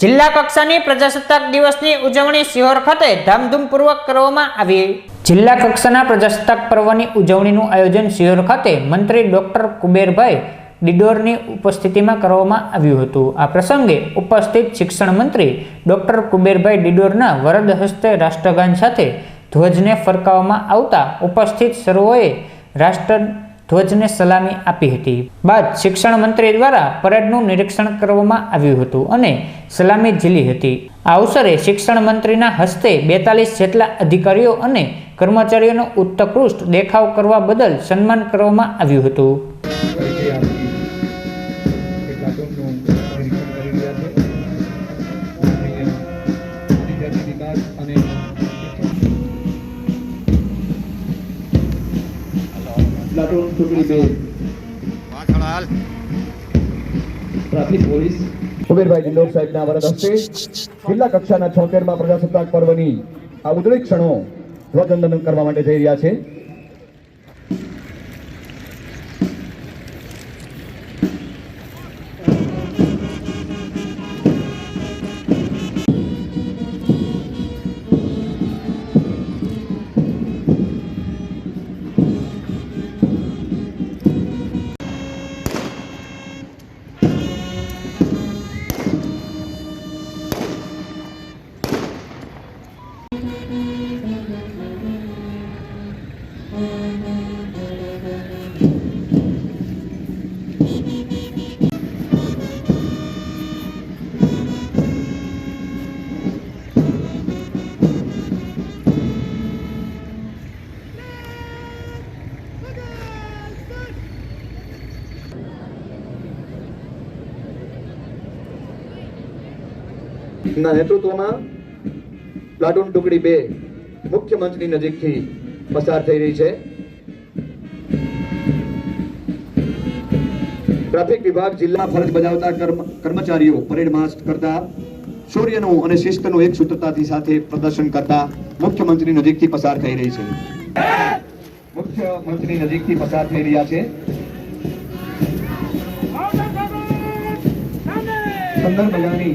જિલ્લા કક્ષાની પ્રજાસત્તાક દિવસની ઉજવણી સિહોર ખાતે ધામધૂમપૂર્વક કરવામાં આવી. જિલ્લા કક્ષાના પ્રજાસત્તાક પર્વની ઉજવણીનું આયોજન સિહોર ખાતે મંત્રી ડોક્ટર કુબેરભાઈ ડિડોરની ઉપસ્થિતિમાં કરવામાં આવ્યું હતું. આ પ્રસંગે ઉપસ્થિત શિક્ષણ મંત્રી ડોક્ટર કુબેરભાઈ ડિડોરના વરદ હસ્તે રાષ્ટ્રગાન સાથે ધ્વજને ફરકાવવામાં આવતા ઉપસ્થિત સર્વોએ રાષ્ટ્ર ધ્વજને સલામી આપી હતી. બાદ શિક્ષણ મંત્રી દ્વારા પરેડનું નિરીક્ષણ કરવામાં આવ્યું હતું અને સલામી ઝીલી હતી. આ અવસરે શિક્ષણ મંત્રીના હસ્તે બેતાલીસ જેટલા અધિકારીઓ અને કર્મચારીઓનો ઉત્કૃષ્ટ દેખાવ કરવા બદલ સન્માન કરવામાં આવ્યું હતું. તરીકે પ્લાટૂન ટુકડી બે ટ્રાફિક પોલીસ. કુબેરભાઈ સાહેબના વરદ હસ્તે જિલ્લા કક્ષાના છોતેરમાં પ્રજાસત્તાક પર્વની આ ઉદળી ક્ષણો ધ્વજવંદન કરવા માટે જઈ રહ્યા છે. ના નેતૃત્વમાં પ્લાટુન ટુકડી બે મુખ્ય મંચની નજીકથી પસાર થઈ રહી છે. ટ્રાફિક વિભાગ જિલ્લા ફરજ બજાવતા કર્મચારીઓ પરેડ માસ્ક કરતા શૌર્યનું અને શિસ્તનું એક સૂત્રતાથી સાથે પ્રદર્શન કરતા મુખ્ય મંચની નજીકથી પસાર થઈ રહી છે. મુખ્ય મંચની નજીકથી પસાર થઈ રહ્યા છે. સુંદર મજાની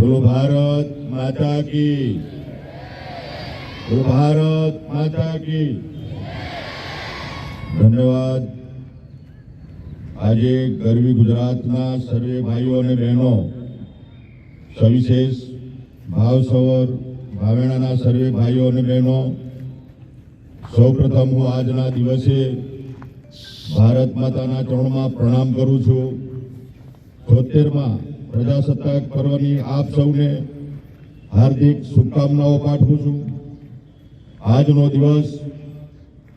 ધ્રુવ ભારત માતા કી ધ્રુવ ભારત માતા કી ધન્યવાદ. આજે ગરવી ગુજરાતના સર્વે ભાઈઓ અને બહેનો, સવિશેષ ભાવસવર ભાવેણાના સર્વે ભાઈઓ અને બહેનો, સૌપ્રથમ હું આજના દિવસે ભારત માતાના ચરણમાં પ્રણામ કરું છું. છોતેરમાં પ્રજાસત્તાક પર્વની આપ સૌને હાર્દિક શુભકામનાઓ પાઠવું છું. આજનો દિવસ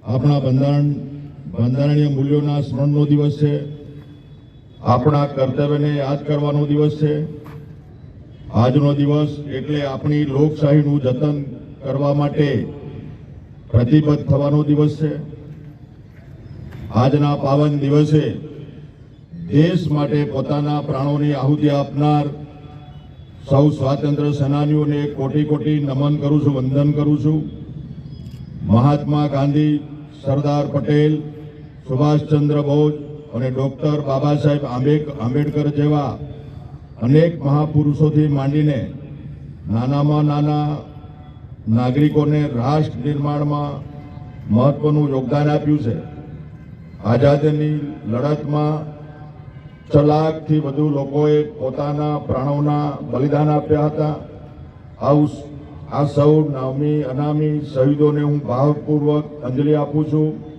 આપણા બંધારણ, બંધારણીય મૂલ્યોના સ્મરણનો દિવસ છે. આપણા કર્તવ્યને યાદ કરવાનો દિવસ છે. આજનો દિવસ એટલે આપણી લોકશાહીનું જતન કરવા માટે પ્રતિબદ્ધ થવાનો દિવસ છે. આજના પાવન દિવસે દેશ માટે પોતાના પ્રાણોની આહુતિ આપનાર સૌ સ્વાતંત્ર્ય સેનાનીઓને કોટી કોટી નમન કરું છું, વંદન કરું છું. મહાત્મા ગાંધી, સરદાર પટેલ, સુભાષચંદ્ર બોઝ અને ડોક્ટર બાબા સાહેબ આંબેક, આંબેડકર જેવા અનેક મહાપુરુષોથી માંડીને નાનામાં નાના નાગરિકોને રાષ્ટ્ર નિર્માણમાં મહત્વનું યોગદાન આપ્યું છે. આઝાદીની લડતમાં છ લાખથી વધુ લોકોએ પોતાના પ્રાણોના બલિદાન આપ્યા હતા. હાઉસ આ સૌ નામી અનામી શહીદોને હું ભાવપૂર્વક અંજલિ આપું છું.